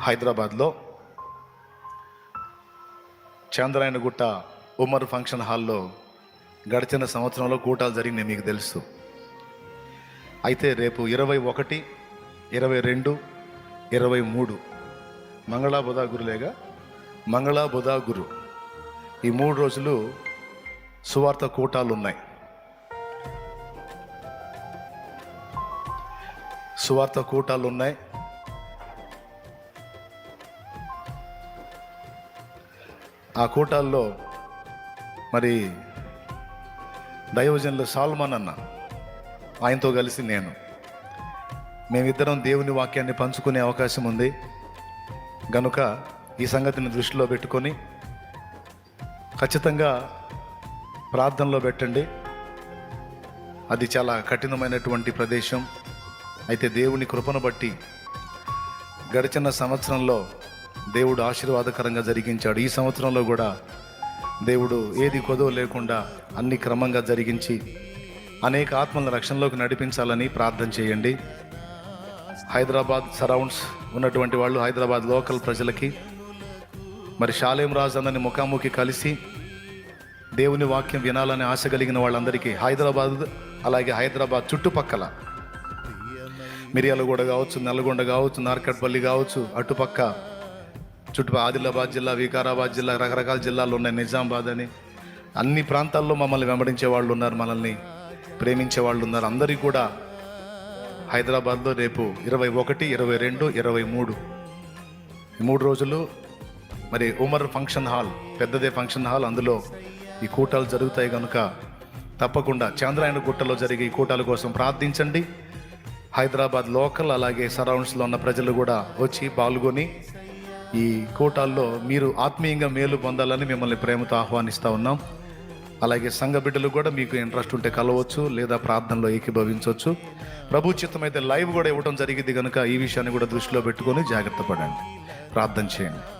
హైదరాబాద్లో చంద్రాయణగుట్ట ఉమర్ ఫంక్షన్ హాల్లో గడిచిన సంవత్సరంలో కూటాలు జరిగినాయి మీకు తెలుసు. అయితే రేపు ఇరవై ఒకటి ఇరవై రెండు ఇరవై మూడు మంగళా బుధా గురులేగా మంగళా బుధా గురు. ఈ మూడు రోజులు సువార్త కూటాలు ఉన్నాయి. సువార్త కూటాలు ఉన్నాయి. ఆ కూటాల్లో మరి దైవజనులు సాల్మన్ అన్న ఆయనతో కలిసి నేను మేమిద్దరం దేవుని వాక్యాన్ని పంచుకునే అవకాశం ఉంది. గనుక ఈ సంగతిని దృష్టిలో పెట్టుకొని ఖచ్చితంగా ప్రార్థనలో పెట్టండి. అది చాలా కఠినమైనటువంటి ప్రదేశం. అయితే దేవుని కృపను బట్టి గడిచిన సంవత్సరంలో దేవుడు ఆశీర్వాదకరంగా జరిగించాడు. ఈ సంవత్సరంలో కూడా దేవుడు ఏది కొదో లేకుండా అన్ని క్రమంగా జరిగించి అనేక ఆత్మల రక్షణలోకి నడిపించాలని ప్రార్థన చేయండి. హైదరాబాద్ సరౌండ్స్ ఉన్నటువంటి వాళ్ళు హైదరాబాద్ లోకల్ ప్రజలకి మరి షాలేం రాజు అందరిని ముఖాముఖి కలిసి దేవుని వాక్యం వినాలని ఆశ కలిగిన వాళ్ళందరికీ హైదరాబాద్ అలాగే హైదరాబాద్ చుట్టుపక్కల మిర్యాలగూడ కావచ్చు నల్గొండ కావచ్చు నార్కట్పల్లి కావచ్చు అటుపక్క చుట్టూ ఆదిలాబాద్ జిల్లా వికారాబాద్ జిల్లా రకరకాల జిల్లాలు ఉన్నాయి. నిజామాబాద్ అని. అన్ని ప్రాంతాల్లో మమ్మల్ని వెంబడించే వాళ్ళు ఉన్నారు మనల్ని ప్రేమించే వాళ్ళు ఉన్నారు. అందరికీ కూడా హైదరాబాద్లో రేపు ఇరవై ఒకటి ఇరవై రెండు ఇరవై మూడు. ఈ మూడు రోజులు మరి ఉమర్ ఫంక్షన్ హాల్ పెద్దదే ఫంక్షన్ హాల్. అందులో ఈ కూటాలు జరుగుతాయి కనుక తప్పకుండా చంద్రాయణ గుట్టలో జరిగే ఈ కూటాల కోసం ప్రార్థించండి. హైదరాబాద్ లోకల్ అలాగే సరౌండ్స్లో ఉన్న ప్రజలు కూడా వచ్చి పాల్గొని ఈ కూటాల్లో మీరు ఆత్మీయంగా మేలు పొందాలని మిమ్మల్ని ప్రేమతో ఆహ్వానిస్తూ ఉన్నాం. అలాగే సంఘ బిడ్డలు కూడా మీకు ఇంట్రెస్ట్ ఉంటే కలవచ్చు లేదా ప్రార్థనలో ఏకీభవించవచ్చు. ప్రభు చిత్తం అయితే లైవ్ కూడా ఇవ్వడం జరిగింది కనుక ఈ విషయాన్ని కూడా దృష్టిలో పెట్టుకొని జాగ్రత్త పడండి. ప్రార్థన చేయండి.